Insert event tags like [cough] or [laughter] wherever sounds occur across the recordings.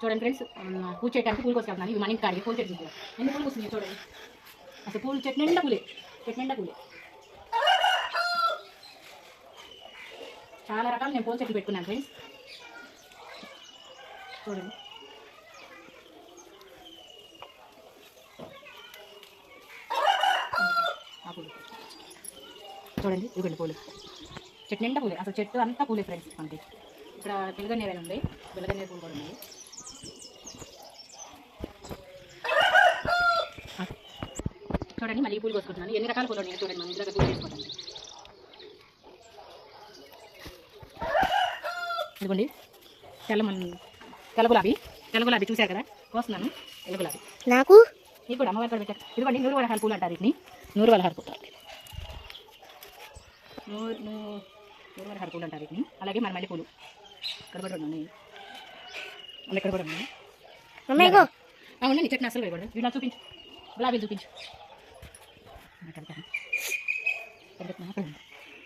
చూడండి ఫ్రెండ్స్ పూజ చేయడానికి పూలు కోసుకెళ్తున్నాను ఇవి మన ఇంటి కాడికి పూల చెట్టు ఎన్ని పూలు వస్తున్నాయి చూడండి. అసలు పూలు చెట్టు నిండా పూలే. చెట్టు నిండా పూలే. చాలా రకాలు నేను పూల చెట్లు పెట్టుకున్నాను ఫ్రెండ్స్ చూడండి. చూడండి ఇవ్వండి పూలు. చెట్టు నిండా పూలే. అసలు చెట్టు అంతా పూలే ఫ్రెండ్స్ మనకి. ఇక్కడ పిల్లగన్నేరు ఉంది. పిల్లగన్నేరు పూలు కూడా ఉన్నాయి ఆ, మళ్ళీ పూలు కోసుకుంటున్నాను. ఎన్ని రకాల పూలు ఉన్నాయి చూడండి మన ఇంట్లో పూలు చేసుకోవడానికి ఇదిగోండి. తెల్ల మన తెల్ల గులాబీ. తెల్ల గులాబీ చూశారు కదా? కోస్తున్నాను. తెల్ల గులాబీ. నాకు? మీకు కూడా అమ్మవారి కూడా పెట్టారు ఇదిగోండి నూరు వలహార పూలు అంటారు వీటిని. నూరు వలహార పూలు నూరు నూరు వలహార పూలు అంటారు వీటిని. అలాగే మన మల్లె పూలు. ఇక్కడ కూడా ఉన్నాయి. ఇక్కడ కూడా ఉన్నాయి. మమ్మీ ఇగో. అవును నీ చెట్టు అసలు వేయకూడదు. వీళ్ళు చూపించు. గులాబీ చూపించు ఇక్కడ పెట్టాను. ఇక్కడ పెట్టినా అక్కడ ఉంది.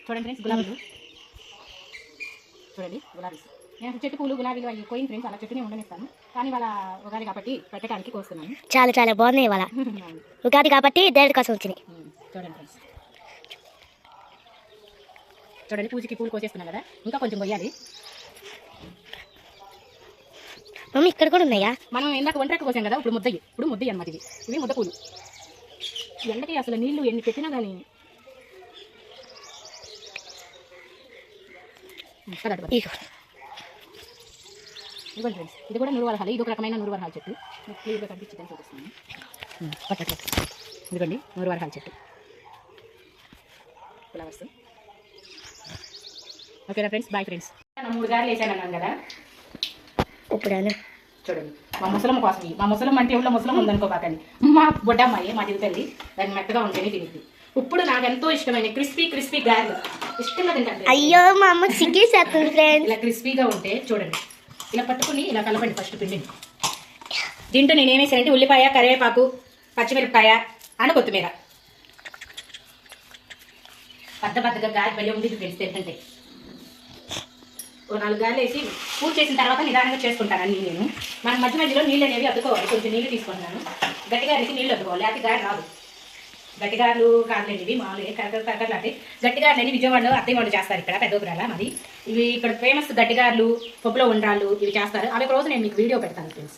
చూడండి ఫ్రెండ్స్ గులాబీలు. చూడండి గులాబీస్ నేను చెట్టు పూలు గులాబీలు అవి పోయిన ఫ్రెండ్స్ అలా చెట్టునే ఉండనిస్తాను. కానీ వాళ్ళ ఉగాది కాబట్టి పెట్టడానికి కోస్తున్నాను. చాలా చాలా బాగున్నాయి ఇవాళ. [laughs] ఉగాది కాబట్టి దేవుడి కోసం వచ్చినాయి. చూడండి ఫ్రెండ్స్. చూడండి పూజకి పూలు కోసేస్తున్నాం కదా. ఇంకా కొంచెం కొయ్యాలి. మమ్మీ ఇక్కడ కూడా ఉన్నాయా? మనం ఇందాక ఒంటరికి కోసాం కదా ఇప్పుడు ముద్దయ్యి. ఇప్పుడు ముద్దయ్యి అన్నమాట ఇవి. ఇవి ముద్ద పూలు. ఎండకి అసలు నీళ్ళు ఎన్ని పెట్టినా కానీ ఇదిగోండి ఫ్రెండ్స్ ఇది కూడా నూరు వరహాలు ఇది ఒక రకమైన నూరు వరహాల చెట్టు క్లియర్గా కనిపించిందని చూపిస్తున్నాను ఉమ్, పట్టు, పట్టు. ఇదిగోండి నూరు వరహాల చెట్టు. ఫ్లవర్స్. ఓకేనా ఫ్రెండ్స్ బాయ్ ఫ్రెండ్స్. మూడు వేసాను అన్నాను కదా. ఇప్పుడు చూడండి మా ముసలమ్మ కోసం. మా ముసలమ్మ అంటే ఎవరో ముసలమ్మ ఉందనుకోబాకండి మా బుడ్డమ్మాయి మా దిగుతుంది దాన్ని మెత్తగా ఉంటేనే తినిద్ది ఇప్పుడు నాకు ఎంతో ఇష్టమైన క్రిస్పీ క్రిస్పీ గారెలు. ఇష్టంగా తింటాను. అయ్యో మా అమ్మ ఫ్రెండ్స్ ఇలా క్రిస్పీగా ఉంటే చూడండి. ఇలా పట్టుకుని ఇలా కలపండి ఫస్ట్ పిండిని. దీంట్లో నేను ఏమేసానంటే ఉల్లిపాయ కరివేపాకు పచ్చిమిరపకాయ అండ్ కొత్తిమీర. పెద్ద పెద్దగా గాలి భలే ఉంది తెలిసి ఏంటంటే. నాలుగు గాలి వేసి పూజ చేసిన తర్వాత నిదానంగా చేసుకుంటాను అన్ని నేను. మన మధ్య మధ్యలో నీళ్ళు అనేవి అద్దుకోవాలి. కొంచెం నీళ్ళు తీసుకుంటున్నాను. గట్టిగా అరిసి నీళ్ళు అద్దుకోవాలి. అది గారు రాదు. గట్టిగారులు కాదులేండి ఇవి మామూలుగా కరకర కరకరలు అంటే గట్టిగారులు విజయవాడలో అత్తయ్య వాళ్ళు చేస్తారు ఇక్కడ పెద్దోపురాల మరి ఇవి ఇక్కడ ఫేమస్ గట్టిగారులు పప్పులో ఉండ్రాళ్ళు ఇవి చేస్తారు. అవి ఒక రోజు నేను మీకు వీడియో పెడతాను ఫ్రెండ్స్.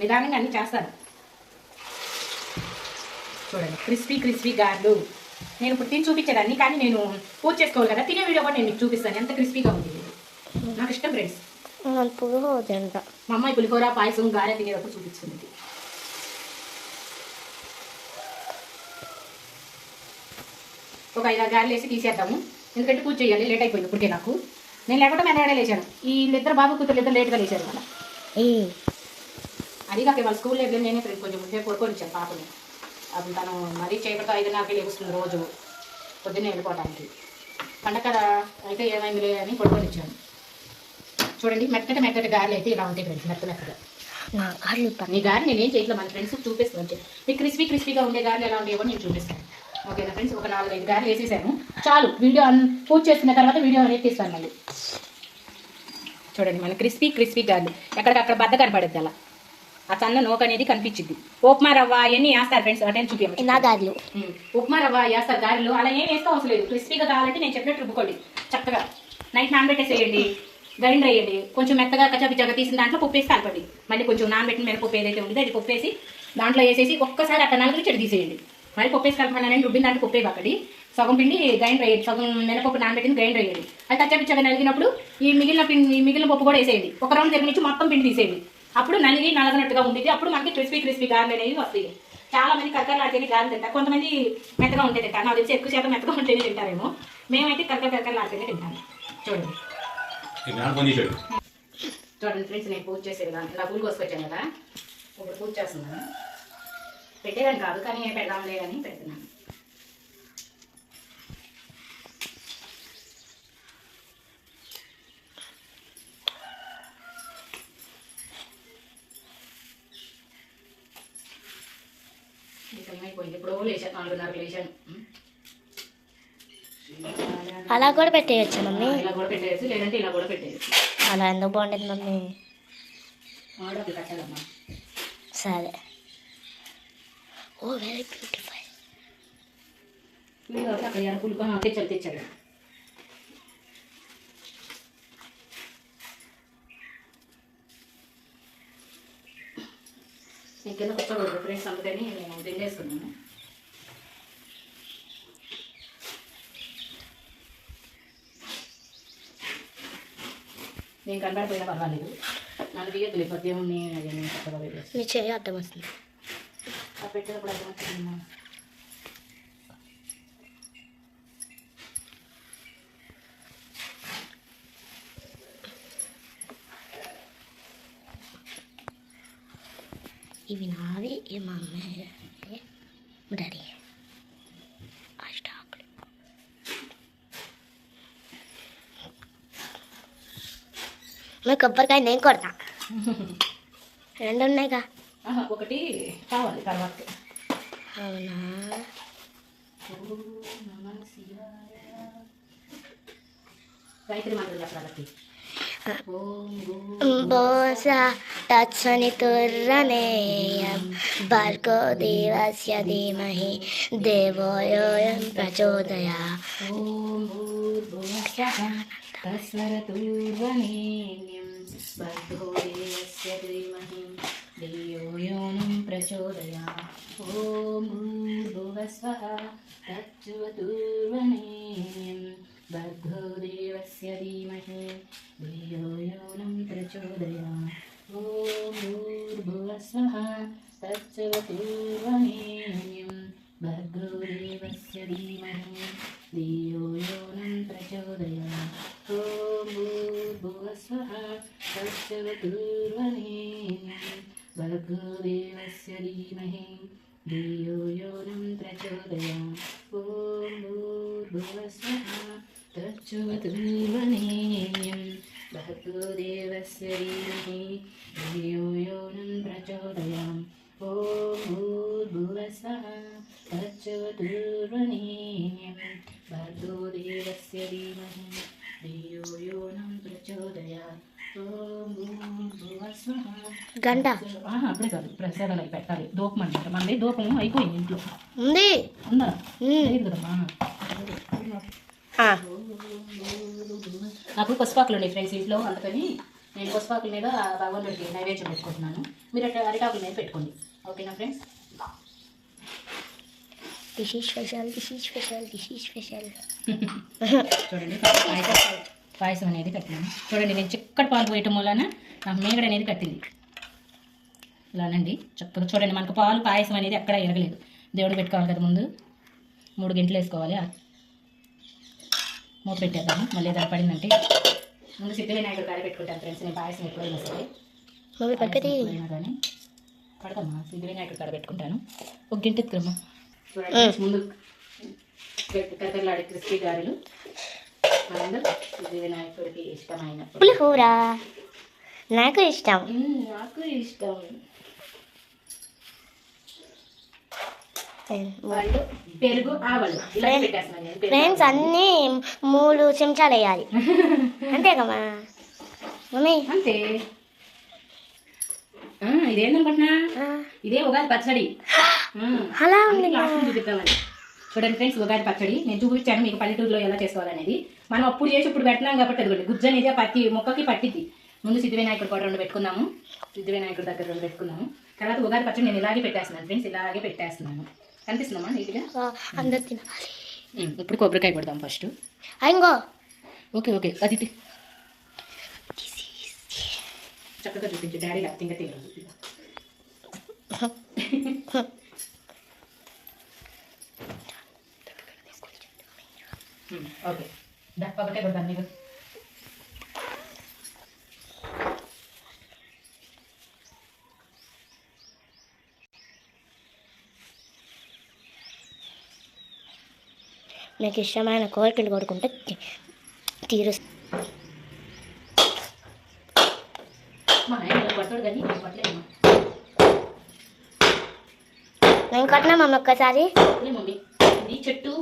నిదానంగా అన్ని చేస్తాను చూడండి క్రిస్పీ క్రిస్పీ గార్లు. నేను ఇప్పుడు తిని చూపించేదాన్ని కానీ నేను పూజ చేసుకోవాలి కదా తినే వీడియో కూడా నేను మీకు చూపిస్తాను. ఎంత క్రిస్పీగా ఉంది నాకు ఇష్టం ఫ్రెండ్స్ మనం పులిహోర తింటా మా అమ్మాయి పులిహోర పాయసం గారె తినేటప్పుడు చూపించుకుంది. ఒక ఐదారు గారెలు వేసి తీసేద్దాము. ఎందుకంటే పూజ చేయాలి లేట్ అయిపోయింది ఇప్పటికే నాకు. నేను లేకుండా మెల్లగానే లేచాను ఈ ఇద్దరు బాబు కూతురు ఇద్దరు లేట్గా లేచారు వాళ్ళ అది కాక వాళ్ళ స్కూల్ లేదు నేనే ఫ్రెండ్ కొంచెం ముందే కొడుకొని ఇచ్చాను పాపని. అప్పుడు తను మరీ చేయబడితే ఐదున్నరకి లేస్తుంది రోజు. పొద్దున్నే వెళ్ళిపోవడానికి పండగ అయితే ఏమైందిలే అని కొడుకొని ఇచ్చాను చూడండి మెత్తటి మెత్తటి గారెలు అయితే ఇలా ఉంటాయి ఫ్రెండ్స్ మెత్త మెత్తగా. నా గారి నేను ఏం చేయట్లేదు మన ఫ్రెండ్స్ చూపిస్తాను మీకు క్రిస్పీ క్రిస్పీగా ఉండే గారెలు ఎలా ఉండేవో నేను చూపిస్తాను. ఓకేనా ఫ్రెండ్స్ ఒక నాలుగు ఐదు గారెలు వేసేసాను. చాలు వీడియో అన్ పూజ చేసుకున్న తర్వాత వీడియో అనేది తీస్తాను మళ్ళీ. చూడండి మన క్రిస్పీ క్రిస్పీ గారెలు. ఎక్కడికక్కడ బద్ద కనపడుద్ది అలా. ఆ సన్న నోక అనేది కనిపించింది. ఉప్మా రవ్వ అవన్నీ వేస్తారు ఫ్రెండ్స్ అటే చూపించండి నా ఉమ్, ఉప్మా రవ్వ వేస్తారు గారెలు. అలా ఏం వేసుకో అవసరం లేదు క్రిస్పీగా కావాలంటే నేను చెప్పినట్టు రుబ్బుకోండి. చక్కగా. నైట్ నానబెట్టేసేయండి. గ్రైండర్ వేయండి కొంచెం మెత్తగా కచ్చపిచ్చగా తీసిన దాంట్లో పప్పు వేసి కలపండి మళ్ళీ కొంచెం నానబెట్టిన మినపప్పు ఏదైతే ఉందో అది పప్పు వేసి దాంట్లో వేసేసి ఒక్కసారి అట్ట నలుగురు చెడు తీసేయండి. మళ్ళీ పప్పు వేసి కలపాలని రుబ్బిన దాంట్లో పప్పు వేయకండి సగం పిండి గ్రైండర్ వేయండి సగం మినపప్పు నానబెట్టిన గ్రైండర్ వేయండి అది కచ్చపిచ్చగా నలిగినప్పుడు ఈ మిగిలిన పిండి మిగిలిన పప్పు కూడా వేసేయండి. ఒక రౌండ్ తిరిగి మొత్తం పిండి తీసేయండి. అప్పుడు నలిగి నలగనట్టుగా ఉండేది అప్పుడు మనకి క్రిస్పీ క్రిస్పీ గారెలు అనేవి వస్తాయి. చాలా మంది కరకరలాడితేనే గాలి తింటారు. కొంతమంది మెత్తగా ఉంటే తింటారు. నాకు తెలిసి ఎక్కువ శాతం మెత్తగా ఉంటేనే తింటారేమో. మేమైతే కరకర కరకరలాడితేనే తింటాము. చూడండి. ఫోన్ చేశాడు చూడండి ఫ్రెండ్స్ నేను పూజ చేసే విధానం ఇలా పూలు కోసుకొచ్చాను కదా. ఇప్పుడు పూజ చేస్తున్నాను. పెట్టేదని కాదు కానీ పెడదాంలే అని పెడుతున్నాను. ఈ టైం అయిపోయింది ఎప్పుడో లేచాను నాలుగున్నరకు లేచాను. ఉం. అలా కూడా పెట్టేయచ్చు మమ్మీ? ఇలా కూడా పెట్టేసి లేదంటే ఇలా కూడా పెట్టేసి అలా ఎందుకు బాగుండేది మమ్మీ? కట్టాలమ్మా. సరే. ఓ వెరీ ఆ, తెచ్చాడు తెచ్చాడు. కూర్చోకూడదు ఫ్రెండ్స్ అందుకని నేను దిండేసుకున్నాను నేను కనబడిపోయినా పర్వాలేదు. నన్ను తీయద్దు లేకపోతే అది నేను మీ చేయి అర్థం వస్తుంది. ఆ పెట్టేటప్పుడు అర్థం వచ్చిందమ్మా ఇవి నావి ఇవి మా అమ్మాయి మరి కొబ్బరికాయ నేను కొడతా రెండు ఉన్నాయిగా ఆహా, ఒకటి కావాలి తర్వాత అవునా గాయత్రి మంత్రం చెప్పాలి ఓం గో బోస తత్సని తుర్రనేయం భర్గో దేవస్య ధీమహి దేవోయోయం ప్రచోదయా ఓం భూర్భువస్సః తస్వరతూర్వణేన్యం భర్గో దేవస్య ధీమహి ధియో యోనం ప్రచోదయాత్ ఓం భూర్భువస్సః తచ్చువతూర్వణేన్యం భర్గో దేవస్య ధీమహి ధియో యోనం ప్రచోదయాత్ ఓం భూర్భువస్సః विश्वतुर्वने भर्गदेवस्य धीमहि धियो यो नं प्रचोदयात् ॐ भूर्भुवस्वः प्रचोदुर्वनेयं भर्गदेवस्य धीमहि धियो यो नं प्रचोदयाम् ॐ भूर्भुवस्वः प्रचोदुर् గంట. అప్పుడే కాదు ప్రసాదాలు అవి పెట్టాలి. దూపం అంటారు మనది దూపం అయిపోయింది ఇంట్లో. ఉంది. ఉందా. లేదు కదమ్మా నాకు పసుపాకులు ఉన్నాయి ఫ్రెండ్స్ ఇంట్లో అందుకని నేను పసుపాకుల మీద భగవంతుడికి నైవేద్యం పెట్టుకుంటున్నాను. మీరు అట్లా అరిటాకుల మీద పెట్టుకోండి. ఓకేనా friends? This is special this is special this is special చూడండి పాయసం పాయసం అనేది కట్టినాను చూడండి నేను చిక్కటి పాలు పోయటం వలన నాకు మేగడ అనేది కట్టింది. ఇలానండి చక్కగా చూడండి మనకు పాలు పాయసం అనేది ఎక్కడ ఎరగలేదు. దేవుడు పెట్టుకోవాలి కదా ముందు. మూడు గంటలు వేసుకోవాలి. మూత పెట్టేద్దాము. మళ్ళీ ఏదైనా పడిందంటే. ముందు సిద్ధవినాయకుడు కాడ పెట్టుకుంటాను ఫ్రెండ్స్. నేను పాయసం ఎప్పుడైనా సరే. కానీ పడదమ్మా సిద్ధవినాయకుడు కాడ పెట్టుకుంటాను. ఒక గంట ఎత్తుకురమ్మా. చూడండి. ముందు కథలాడే క్రిస్పీ గారెలు. సిద్ధివినాయకుడికి ఇష్టమైన పులిహోర. నాకు ఇష్టం. నాకు ఇష్టం. వాళ్ళు పెరుగు ఆవలు. ఫ్రెండ్స్. అన్నీ మూడు చెంచాలు వేయాలి. [laughs] మమ్మీ. అంతే. ఆ, ఇదేందనుకుంటున్నా? ఆ, ఇదే ఉగాది పచ్చడి. [gasps] అలా ఉంది చూపిద్దామని చూడండి ఫ్రెండ్స్ ఉగాది పచ్చడి. నేను చూపించాను మీకు పల్లెటూరులో ఎలా చేసుకోవాలనేది. మనం అప్పుడు చేసి ఇప్పుడు పెట్టినాం కాబట్టి అదిగోండి గుజ్జు అనేది పత్తి మొక్కకి పట్టిద్ది. ముందు సిద్ధివినాయకుడు కూడా రెండు పెట్టుకున్నాము. సిద్ధివినాయకుడి దగ్గర రెండు పెట్టుకున్నాము. తర్వాత ఉగాది పచ్చడి నేను ఇలాగే పెట్టేస్తున్నాను ఫ్రెండ్స్ ఇలాగే పెట్టేస్తున్నాను. కనిపిస్తుందమ్మా నీట్గా? అందరు తినాలి. ఇప్పుడు కొబ్బరికాయ కొడదాం ఫస్ట్. ఇంకో ఓకే ఓకే అది చక్కగా చూపించు డాడీ లేకపోతే ఇంకా తెలియదు ఓకే. కొబ్బరికాయ కొడదాం నీకు. నాకు ఇష్టమైన కోరికలు కోరుకుంటే తీ- తీరు మా ఆయన ఇలా కొడతాడు కానీ నేను కొట్టలేను నేను కట్టినా మమ్మీ ఒక్కసారి చెట్టు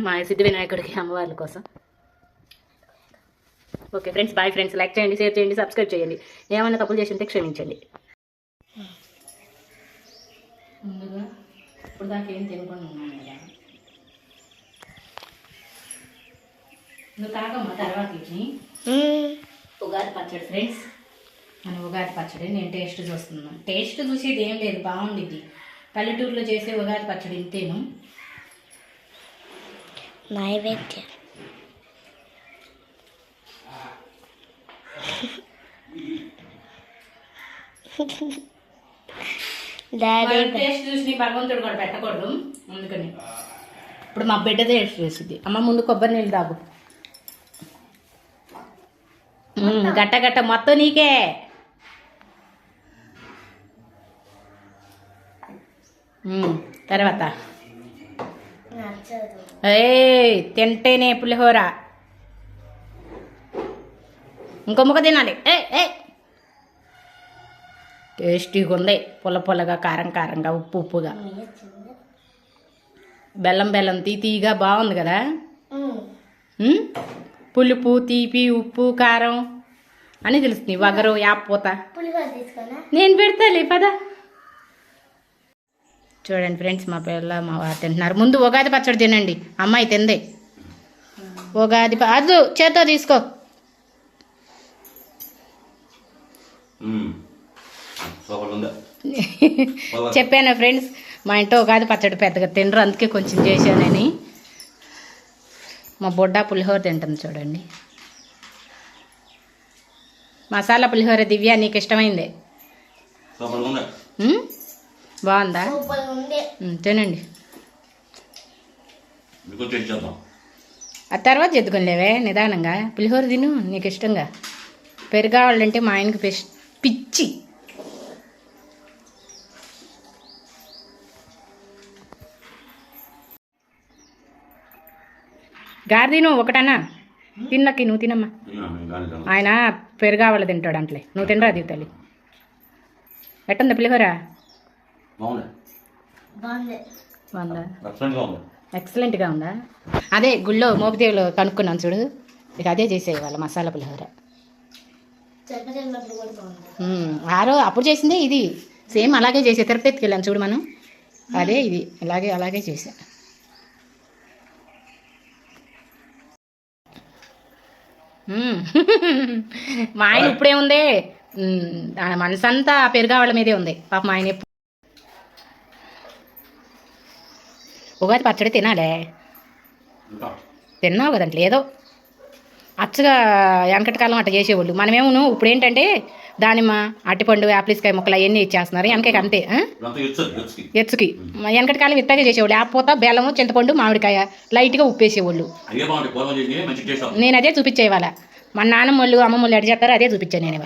మా సిద్ధి వినాయకుడికి అమ్మవార్ల కోసం. Okay friends bye friends like చేయండి షేర్ చేయండి సబ్స్క్రైబ్ చేయండి. ఏమైనా తప్పులు చేసి ఉంటే క్షమించండి. ముందుగా ఇప్పుడు దాకా ఏం తినకుండా ఉన్నాను కదా. నువ్వు తాగమ్మా తర్వాత ఉగాది పచ్చడి ఫ్రెండ్స్. మన ఉగాది పచ్చడి నేను టేస్ట్ చూస్తున్నాను. టేస్ట్ చూసేది ఏం లేదు బాగుండిద్ది. పల్లెటూరులో చేసే ఉగాది పచ్చడి ఇంతేను. నైవేద్యం. డాడీ [laughs] మన టేస్ట్ చూసి భగవంతుడు కూడా పెట్టకూడదు. అందుకని. ఇప్పుడు మా బిడ్డ టేస్ట్ చేసింది. అమ్మ ముందు కొబ్బరి నీళ్ళు తాగు. గట్ట గట్ట మొత్తం నీకే. తర్వాత. ఏయ్ తింటేనే పులిహోర. ఇంకో ముక్క తినాలి. ఏ ఏ టేస్టీగా ఉంది పుల్ల పుల్లగా కారం కారంగా ఉప్పు ఉప్పుగా. బెల్లం బెల్లం తీ తీగా బాగుంది కదా? పులుపు తీపి ఉప్పు కారం అని తెలుస్తుంది. వగరు యాపోత నేను పెడతాలే పద. చూడండి ఫ్రెండ్స్ మా పిల్ల మా వారు తింటున్నారు. ముందు ఉగాది పచ్చడి తినండి. అమ్మాయి తింది. ఉగాది అదు చేతో తీసుకో. [laughs] చెప్పాను ఫ్రెండ్స్ మా ఇంట్లో ఉగాది పచ్చడి పెద్దగా తినరు అందుకే కొంచెం చేశానని. మా బొడ్డ పులిహోర తింటుంది చూడండి. మసాలా పులిహోర దివ్య నీకు ఇష్టమైంది? సూపర్ ఉందా? ఉమ్? బాగుందా? సూపర్ ఉంది. ఉమ్, తినండి. ఆ తర్వాత చెద్దుకోలేవే నిదానంగా. పులిహోర తిను నీకు ఇష్టంగా. పెరుగావాలంటే మా ఆయనకి పిష్ పిచ్చి. గారి తిను ఒకటన్నా? తిన్నకి నువ్వు తినమ్మా. ఆయన పెరుగావాల తింటాడు అంటలే నువ్వు తినరా అది తల్లి? ఎట్టుంది పులిహోర? ఎక్సలెంట్గా ఉంది? అదే గుళ్ళో మోపిదేవిలో కనుక్కున్నాను చూడు. ఇక అదే చేసేది వాళ్ళ మసాలా పులిహోర. ఆరో అప్పుడు చేసిందే ఇది. సేమ్ అలాగే చేసే. తిరుపతికి వెళ్ళాం చూడు మనం. అదే ఇది. అలాగే అలాగే చేసా. మా ఆయన ఇప్పుడే ఉంది. మనసంతా ఆ పెరుగావాళ్ళ మీదే ఉంది. పాప మా ఆయన ఎప్పుడు ఉగాది పచ్చడి తినాలే. తిన్నావు కదండి ఏదో. అచ్చగా వెనకటి అట్ట చేసేవాళ్ళు. మనమేమో ఇప్పుడు ఏంటంటే దానిమ్మ అట్టిపండు యాప్లిస్కాయ ముక్కలు అవన్నీ ఇచ్చేస్తున్నారు. వెనకకి అంతే ఆ? ఇదంతా ఇచ్చదు గచ్చుకి ఎత్తుకి. వెనకటి కాలం ఇట్టాగే చేసేవాళ్ళు. లేకపోతే బెల్లము చింతపండు మామిడికాయ లైట్గా ఉప్పేసేవాళ్ళు. నేను అదే చూపించే ఇవాళ. మా నాన్నమ్మ వాళ్ళు అమ్మమ్మ వాళ్ళు ఎడ చేస్తారో అదే చూపించాను నేను.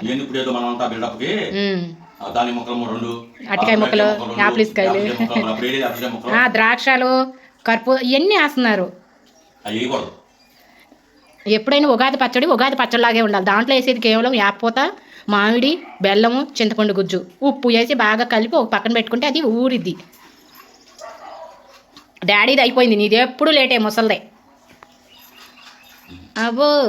దాని మొక్కలు రెండు. అరటికాయ ముక్కలు, రెండు, యాపిల్స్ కాయలు. యాపిల్స్ ముక్కలు, అప్పుడు ఏది యాపిల్స్ ముక్కలు? ఆ, ద్రాక్షలు కర్పూ ఇవన్నీ వేస్తున్నారు. ఎప్పుడైనా ఉగాది పచ్చడి ఉగాది పచ్చడిలాగే ఉండాలి. దాంట్లో వేసేది కేవలం యాపోత మామిడి బెల్లము చింతపండు గుజ్జు. ఉప్పు వేసి బాగా కలిపి ఒక పక్కన పెట్టుకుంటే అది ఊరిద్ది. డాడీది అయిపోయింది. నీది ఎప్పుడు లేటే ముసల్దే. అబ్బో.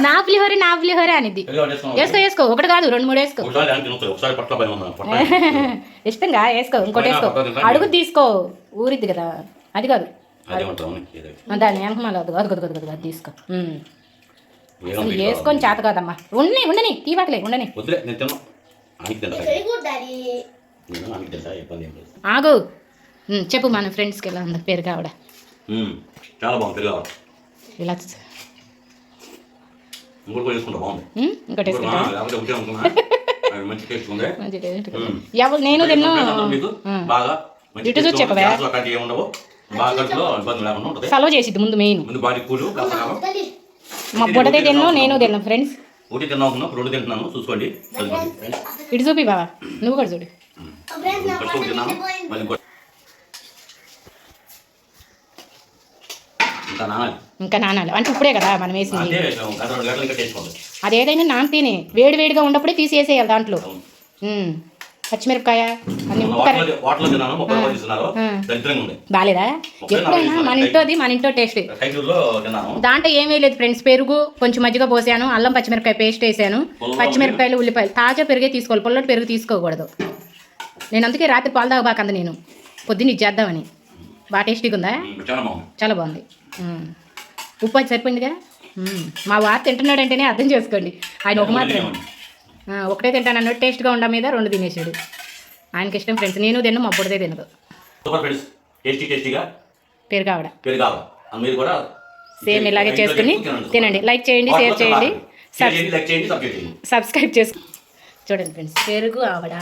నా పులిహోర నా పులిహోర వేసుకున్నాం. వేసుకో. వేసుకో ఒకటి కాదు రెండు మూడు వేసుకో. [laughs] ఇష్టంగా వేసుకో ఇంకోటి వేసుకో. అడుగు తీసుకో. ఊరిద్ది కదా. అది కాదు. అదే దాన్ని వెనకమాల అది అది కొద్ది అది తీసుకో. అసలు వేసుకొని చేత కాదమ్మా. ఉండని ఉండని. తీవాకలే ఉండని ఆగు. చెప్పు మన ఫ్రెండ్స్కి ఎలా ఉంది పేరు కావడ. చాలా బాగుంది ఇలా ఇంకోటి అది మంచి టేస్ట్. ఎవరు నేను తిన్నా. ఇటు చూసి. చెప్పవే. ఇబ్బంది లేకుండా ఉంటుంది. సలవ చేసిద్ది ముందు మెయిన్ ముందు బాడీ కూలు కాస్త తల్లి మా బుడదే తిన్నాను నేను తిన్నాను ఫ్రెండ్స్ ఒకటి తిన్నాం అనుకున్నా, ఇప్పుడు రెండు తింటున్నాను చూసుకోండి. ఇటు చూపి బావా నువ్వు కూడా చూడు. ఇంకా నానాలి. అంటే ఇప్పుడే కదా మనం వేసింది. అంటే గత రెండు గంటలు ఇంకా టేస్ట్ ఉంటుంది అది ఏదైనా నాన్ తినే వేడి వేడిగా ఉన్నప్పుడే తీసేసేయాలి దాంట్లో. పచ్చిమిరపకాయ అన్ని బాగాలేదా ఎప్పుడైనా మన. ఇంటోది మన ఇంటో టేస్ట్. దాంట్లో ఏమీ లేదు ఫ్రెండ్స్. పెరుగు కొంచెం మజ్జిగ పోసాను అల్లం పచ్చిమిరపకాయ పేస్ట్ వేసాను. పచ్చిమిరపకాయలు ఉల్లిపాయలు. తాజా పెరుగే తీసుకోవాలి. పుల్లటి పెరుగు తీసుకోకూడదు. నేను అందుకే రాత్రి పాలు తాగబాకంది నేను. పొద్దున్న ఇది చేద్దామని. బాగా టేస్టీగా ఉందా? చాలా బాగుంది. ఉప్పు అది సరిపోయిందిగా. మా వారు తింటున్నాడంటేనే అర్థం చేసుకోండి. ఆయన ఒక మాత్రం ఆ, ఒకటే తింటాను అన్నట్టు టేస్ట్గా ఉండ మీద రెండు తినేసాడు. ఆయనకి ఇష్టం ఫ్రెండ్స్ నేను తిన్ను మా పొడిదే తినదు. సూపర్ ఫ్రెండ్స్ టేస్టీ టేస్టీగా పెరుగు ఆవిడ పేరు కావాలి మీరు కూడా సేమ్ ఇలాగే చేసుకుని తినండి. లైక్ చేయండి షేర్ చేయండి. సబ్స్క్రైబ్ చేయండి సబ్స్క్రైబ్ చేసుకో చూడండి ఫ్రెండ్స్ పెరుగు ఆవిడ.